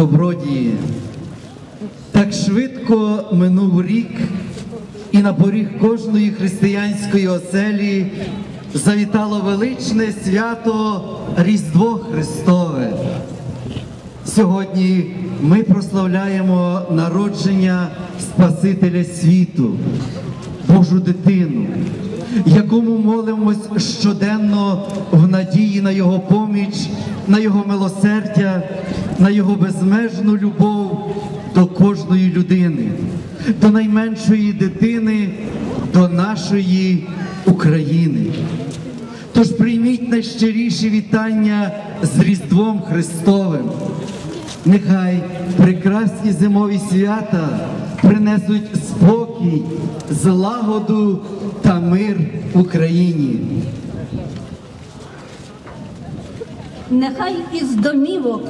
добродії. Так швидко минув рік, і на поріг кожної християнської оселі завітало величне свято Різдво Христове. Сьогодні ми прославляємо народження Спасителя світу, Божу дитину, якому молимось щоденно в надії на Його поміч, на Його милосердя, на Його безмежну любов до кожної людини, до найменшої дитини, до нашої України. Тож прийміть найщиріші вітання з Різдвом Христовим. Нехай прекрасні зимові свята принесуть спокій, злагоду та мир в Україні. Нехай із домівок,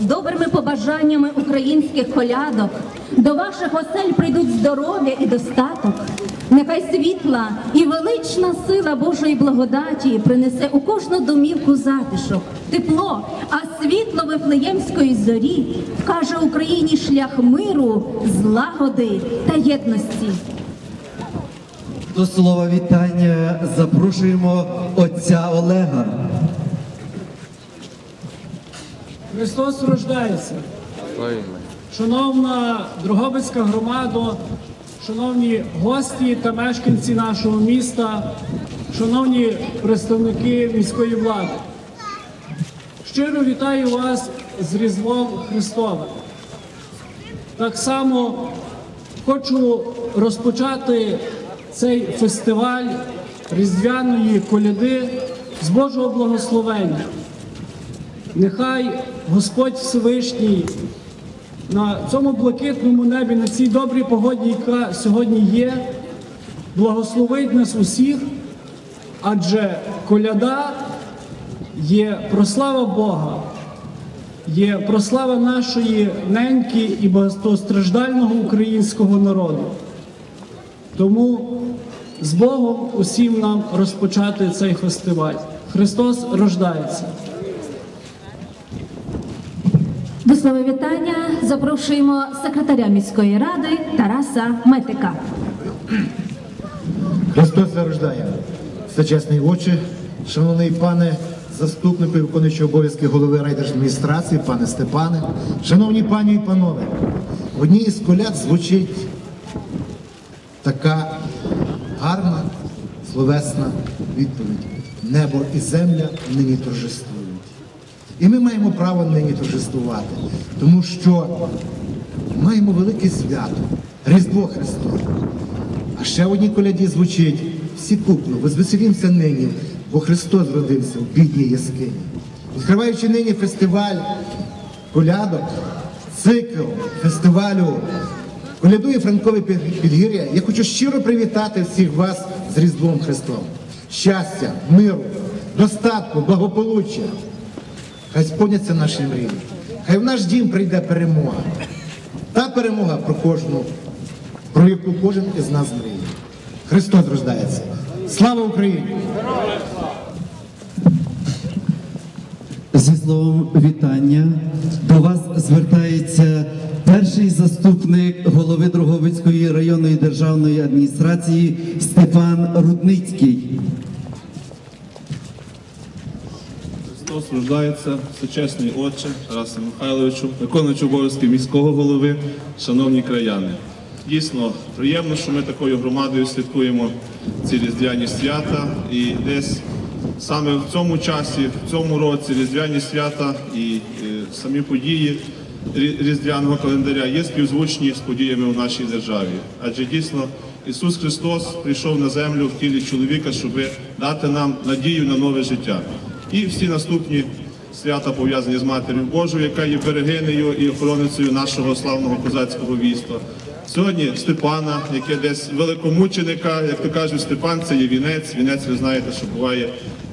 добрими побажаннями українських колядок до ваших осель прийдуть здоров'я і достаток. Нехай світла і велична сила Божої благодаті принесе у кожну домівку затишок, тепло, а світло Вифлеємської зорі вкаже Україні шлях миру, злагоди та єдності. До слова вітання запрошуємо отця Олега. Христос рождається. Шановна Дрогобицька громада, шановні гості та мешканці нашого міста, шановні представники міської влади. Щиро вітаю вас з Різдвом Христовим. Так само хочу розпочати цей фестиваль різдвяної коляди з Божого благословення. Нехай Господь Всевишній на цьому блакитному небі, на цій добрій погоді, яка сьогодні є, благословить нас усіх, адже коляда є прослава Бога, є прослава нашої неньки і багатостраждального українського народу. Тому з Богом усім нам розпочати цей фестиваль. Христос рождається. До слова вітання запрошуємо секретаря міської ради Тараса Метика. Христос зарождає. Всечесний отче, шановний пане заступнику і виконуючий обов'язки голови райдержадміністрації, пане Степане, шановні пані і панове, в одній із коляд звучить така гарна словесна відповідь. Небо і земля нині торжествують. І ми маємо право нині торжествувати, тому що маємо велике свято, Різдво Христове. А ще в одній коляді звучить всі купно, возвеселімся нині, бо Христос родився в бідній яскині. Відкриваючи нині фестиваль колядок, цикл фестивалю колядує Франкове Підгір'я, я хочу щиро привітати всіх вас з Різдвом Христом. Щастя, миру, достатку, благополуччя. Хай сповняться наші мрії. Хай в наш дім прийде перемога. Та перемога про кожну, про яку кожен із нас мріє. Христос рождається. Слава Україні! Зі словом вітання до вас звертається перший заступник голови Дроговицької районної державної адміністрації Степан Рудницький. Христос рождається, всечесний отче Тарасе Михайловичу, виконуючи обов'язки міського голови, шановні краяни. Дійсно, приємно, що ми такою громадою святкуємо ці різдвяні свята. І десь саме в цьому часі, в цьому році різдвяні свята і е, самі події різдвяного календаря є співзвучні з подіями в нашій державі. Адже дійсно Ісус Христос прийшов на землю в тілі чоловіка, щоб дати нам надію на нове життя. І всі наступні свята пов'язані з Матір'ю Божою, яка є берегинею і охороницею нашого славного козацького війська. Сьогодні Степана, яке десь великомученика, як то кажуть, Степан це є вінець. Вінець, ви знаєте, що буває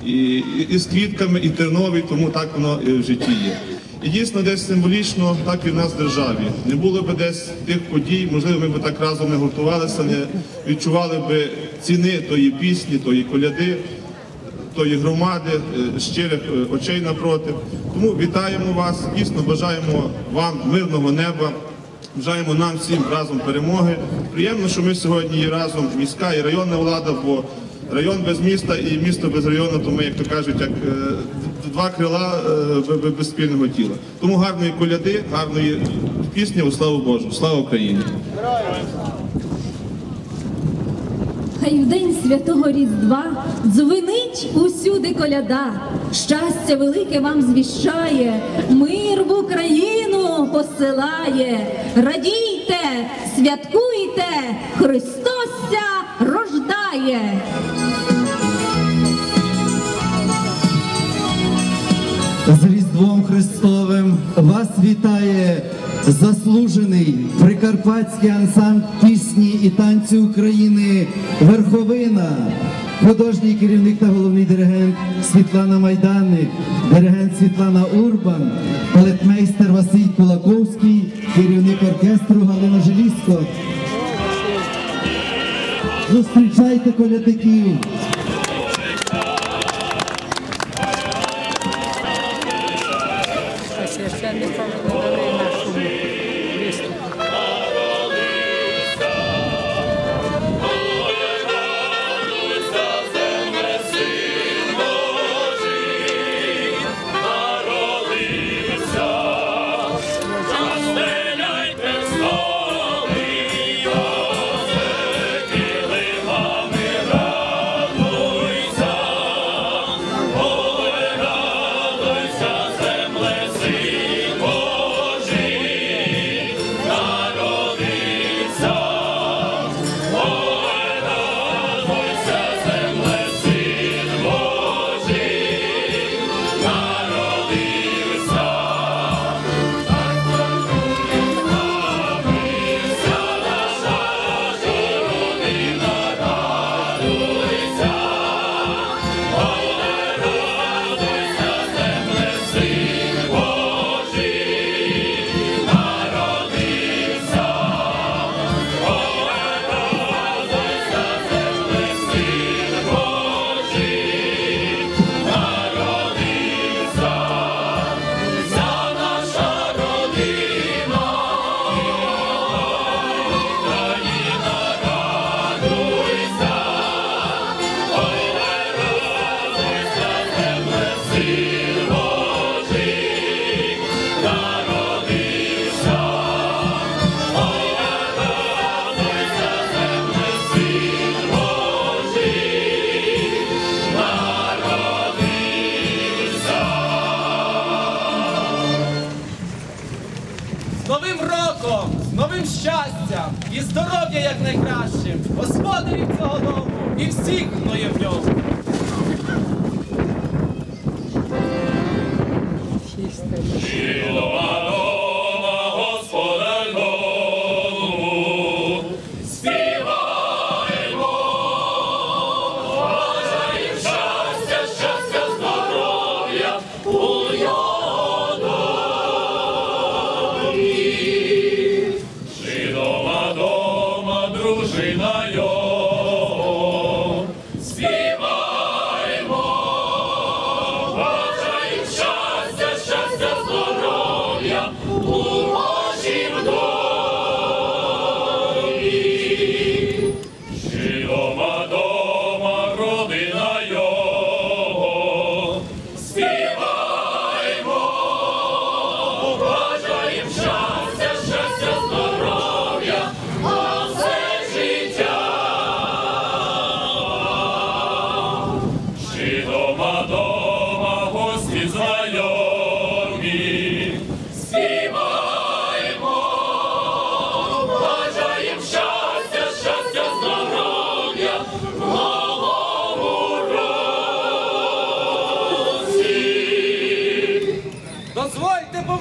і, і, і з квітками, і терновий, тому так воно і в житті є. І дійсно десь символічно так і в нас в державі. Не було б десь тих подій, можливо, ми б так разом не гуртувалися, не відчували б ціни тої пісні, тої коляди. тої громади, е, щирих е, очей напроти. Тому вітаємо вас, дійсно бажаємо вам мирного неба. Бажаємо нам всім разом перемоги. Приємно, що ми сьогодні є разом міська і районна влада, бо район без міста і місто без району, то ми, як то кажуть, як е, два крила е, без спільного тіла. Тому гарної коляди, гарної пісні у славу Божу. Слава Україні! Хай в день святого Різдва дзвенить усюди коляда, щастя велике вам звіщає, мир в Україну посилає. Радійте, святкуйте, Христос ся рождає. Вітає заслужений прикарпатський ансамбль пісні і танцю України Верховина, художній керівник та головний диригент Світлана Майданик, диригент Світлана Урбан, балетмейстер Василь Кулаковський, керівник оркестру Галина Желізко. Зустрічайте колядиків! З і здоров'я якнайкращим, господарів цього дому. І всіх, хто є в ньому. Дома, дома,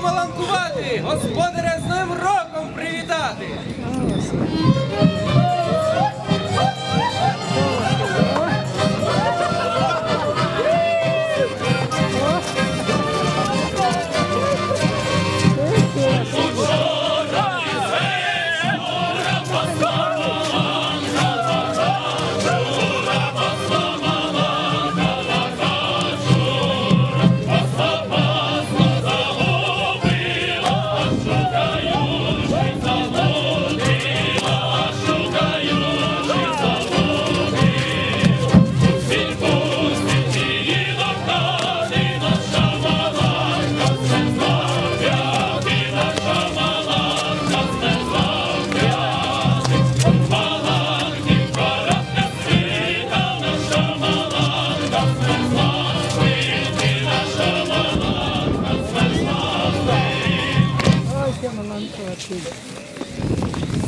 palang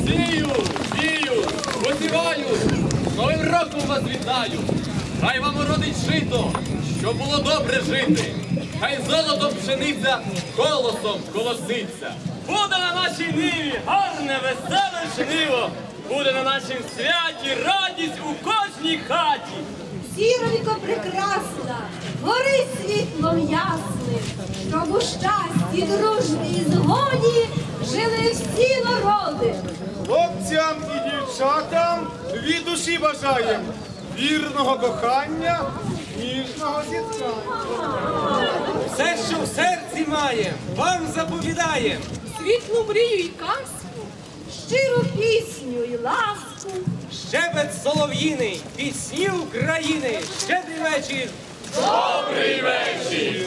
Сію, сію, посіваю, новим роком вас вітаю. Хай вам уродить жито, щоб було добре жити. Хай золотом пшениця колосом колоситься. Буде на нашій ниві гарне, веселе жниво. Буде на нашім святі радість у кожній хаті. Зіронько прекрасна, гори світлом ясним, щоб у щасті, дружбі і згоді жили всі народи. Хлопцям і дівчатам від душі бажаєм вірного кохання, ніжного зіткання. Все, що в серці має, вам заповідає. Світлу мрію й казку, щиру пісню й ласку. Щебет солов'їний, пісні України, щедрий вечір. Добрий вечір.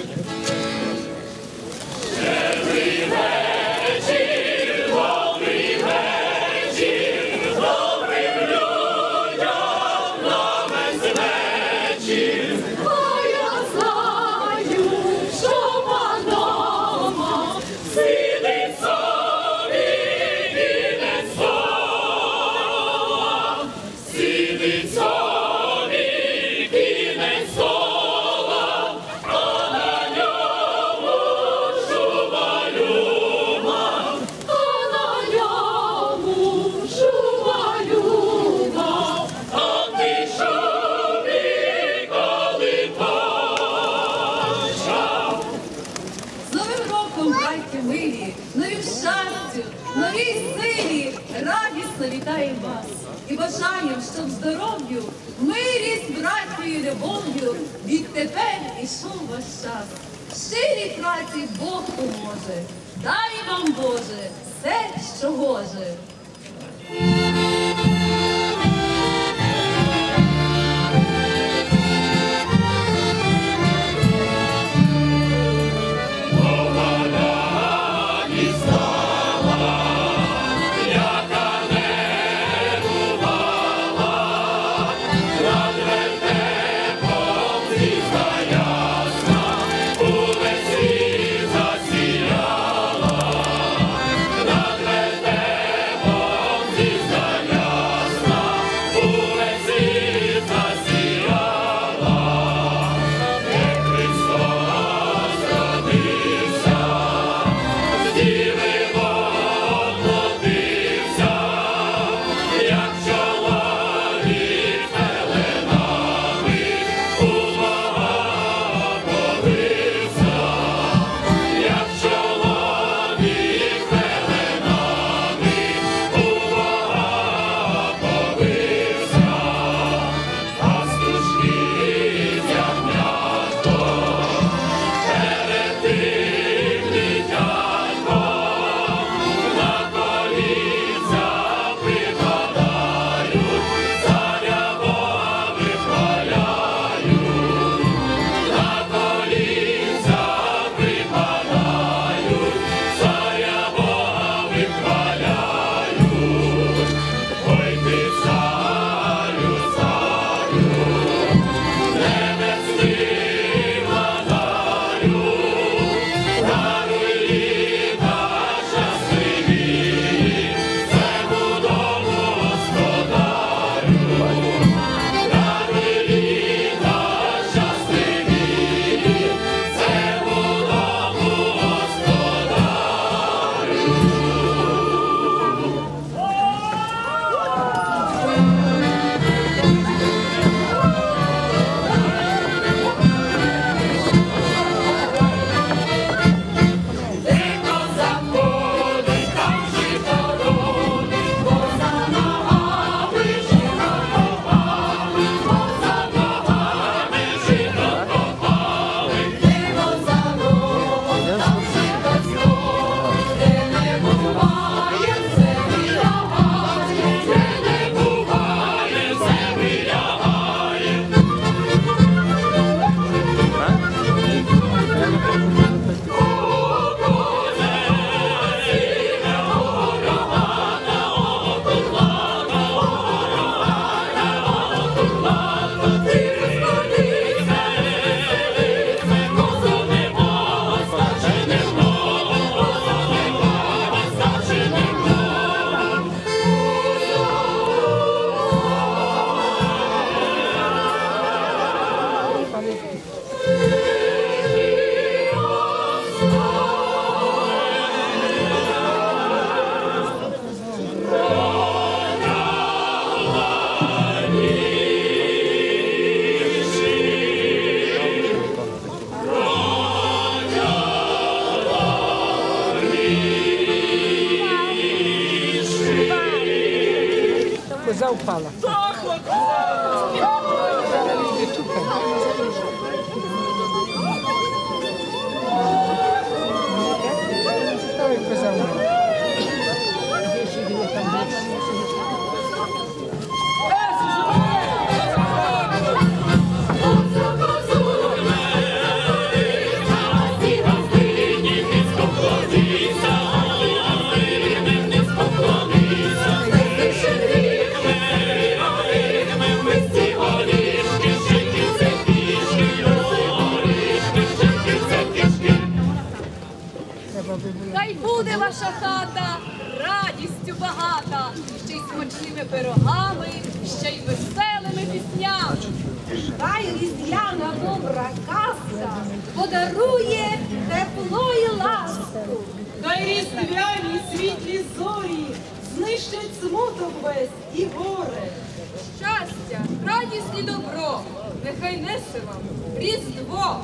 Добрий вечір. Новім щастю, новій силі, радісно вітаємо вас і бажаємо, щоб здоров'ю, милі з братньою любов'ю відтепер ішов ваш час. Щирій праці Бог поможе, дай вам Боже все, що гоже. Gal fala. Ваша хата радістю багата, ще й смачними пирогами, ще й веселими піснями. Хай різдвяна добра казка подарує тепло і ласку. Хай різдвяні світлі зорі знищать смуток весь і горе. Щастя, радість і добро, нехай несе вам Різдво.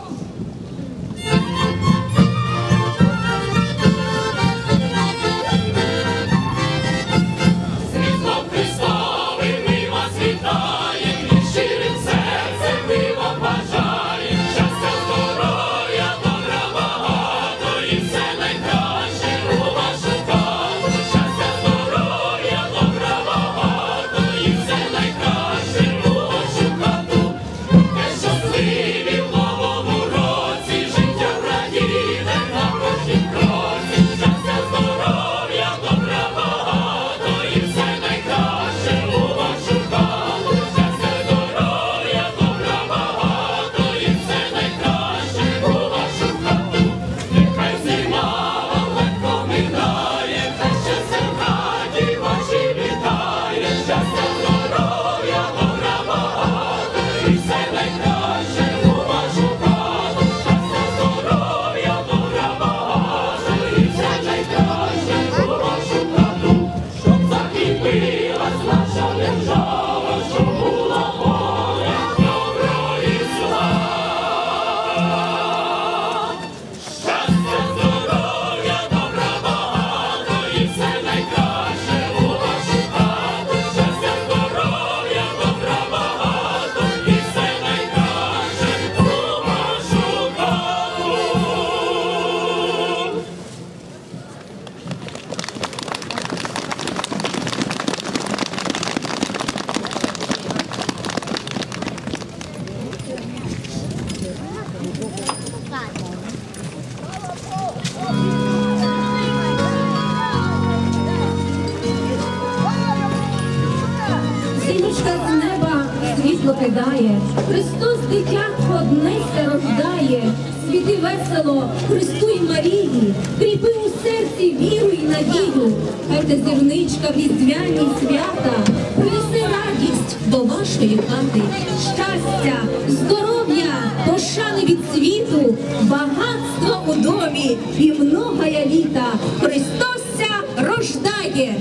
Світло кидає, Христос дитятко днеся рождає, світи весело, Христу і Марії, кріпи у серці віру і надію, хай та зірничка в різдвяні свята. Принесе радість до вашої хати, щастя, здоров'я, пошани від світу, багатство у домі і многая літа. Христос ся рождає.